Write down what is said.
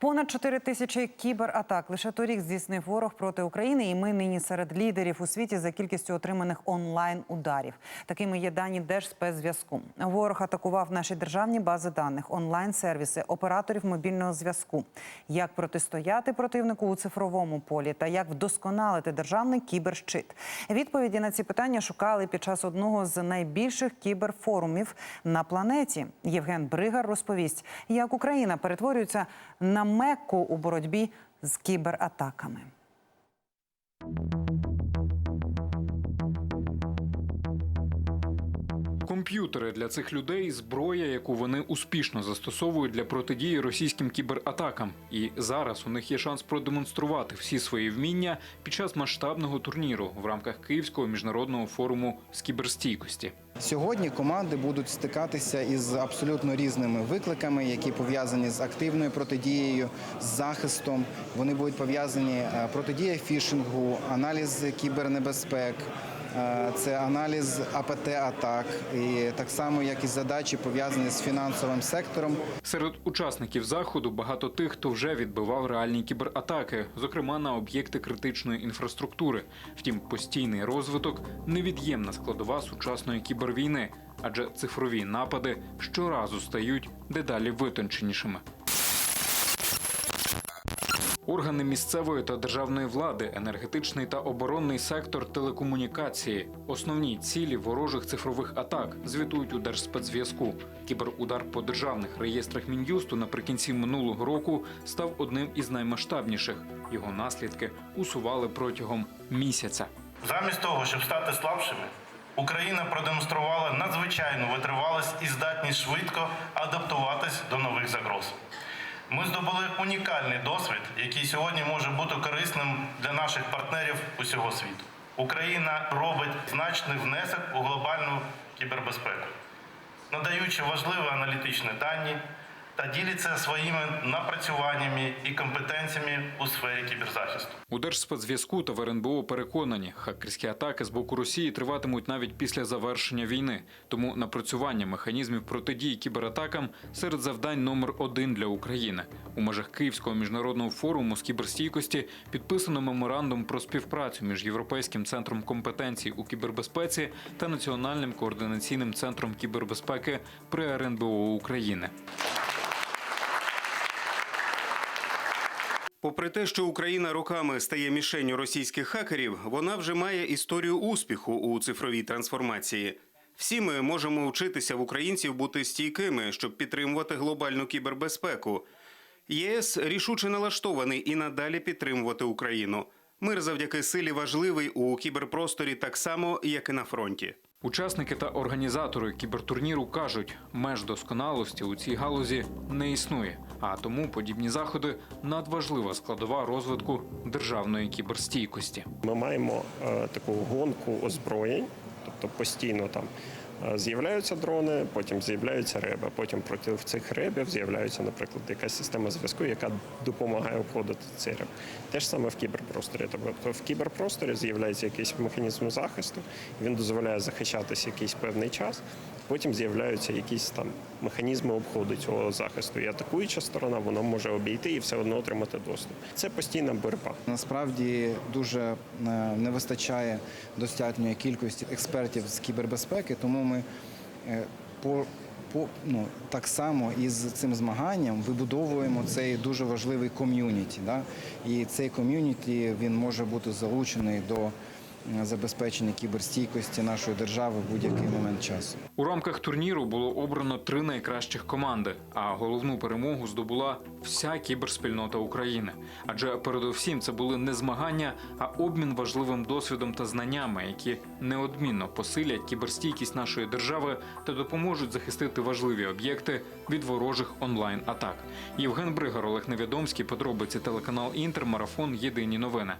Понад 4 тисячі кібератак лише торік здійснив ворог проти України, і ми нині серед лідерів у світі за кількістю отриманих онлайн ударів. Такими є дані Держспецзв'язку. Ворог атакував наші державні бази даних, онлайн-сервіси, операторів мобільного зв'язку. Як протистояти противнику у цифровому полі та як вдосконалити державний кіберщит? Відповіді на ці питання шукали під час одного з найбільших кіберфорумів на планеті. Євген Бригар розповість, як Україна перетворюється на мекку у боротьбі з кібератаками. Комп'ютери для цих людей зброя, яку вони успішно застосовують для протидії російським кібератакам. І зараз у них є шанс продемонструвати всі свої вміння під час масштабного турніру в рамках Київського міжнародного форуму з кіберстійкості. Сьогодні команди будуть стикатися із абсолютно різними викликами, які пов'язані з активною протидією, з захистом. Вони будуть пов'язані е, протидія фішингу, аналіз кібернебезпек. е, Це аналіз АПТ атак, і так само як і задачі пов'язані з фінансовим сектором. Серед учасників заходу багато тих, хто вже відбивав реальні кібератаки, зокрема на об'єкти критичної інфраструктури. Втім, постійний розвиток невід'ємна складова сучасної кібервійни, адже цифрові напади щоразу стають дедалі витонченішими. Органи місцевої та державної влади, енергетичний та оборонний сектор телекомунікації, основні цілі ворожих цифрових атак звітують у Держспецзв'язку. Кіберудар по державних реєстрах мін'юсту наприкінці минулого року став одним із наймасштабніших. Його наслідки усували протягом місяця. Замість того, щоб стати слабшими, Україна продемонструвала надзвичайну витривалість і здатність швидко адаптуватись до нових загроз. Ми здобули унікальний досвід, який сьогодні може бути корисним для наших партнерів усього світу. Україна робить значний внесок у глобальну кібербезпеку, надаючи важливі аналітичні дані та ділиться своїми напрацюваннями і компетенціями у сфері кіберзахисту. У Держспецзв'язку та в РНБО переконані, хакерські атаки з боку Росії триватимуть навіть після завершення війни. Тому напрацювання механізмів протидії кібератакам серед завдань номер один для України. У межах Київського міжнародного форуму з кіберстійкості підписано меморандум про співпрацю між Європейським центром компетенцій у кібербезпеці та Національним координаційним центром кібербезпеки при РНБО України. Попри те, що Україна роками стає мішенню російських хакерів, вона вже має історію успіху у цифровій трансформації. Всі ми можемо вчитися в українців бути стійкими, щоб підтримувати глобальну кібербезпеку. ЄС рішуче налаштований і надалі підтримувати Україну. Мир завдяки силі важливий у кіберпросторі так само, як і на фронті. Учасники та організатори кібертурніру кажуть, меж досконалості у цій галузі не існує, а тому подібні заходи надважлива складова розвитку державної кіберстійкості. Ми маємо е, таку гонку озброєнь, тобто постійно там з'являються дрони, потім з'являються реби. Потім проти цих ребів з'являється, наприклад, якась система зв'язку, яка допомагає обходити цей реб. Те ж саме в кіберпросторі. Тобто в кіберпросторі з'являється якийсь механізм захисту, він дозволяє захищатися якийсь певний час. Потім з'являються якісь там механізми обходу цього захисту. І атакуюча сторона вона може обійти і все одно отримати доступ. Це постійна боротьба. Насправді дуже е, не вистачає достатньої кількості експертів з кібербезпеки, тому ми е, по, по ну, так само із цим змаганням вибудовуємо цей дуже важливий ком'юніті. Да? І цей ком'юніті він може бути залучений до забезпечення кіберстійкості нашої держави в будь-який момент часу. У рамках турніру було обрано три найкращих команди, а головну перемогу здобула вся кіберспільнота України. Адже передовсім це були не змагання, а обмін важливим досвідом та знаннями, які неодмінно посилять кіберстійкість нашої держави та допоможуть захистити важливі об'єкти від ворожих онлайн атак. Євген Бригар, Олег Невідомський, подробиці телеканал Інтер, марафон Єдині новини.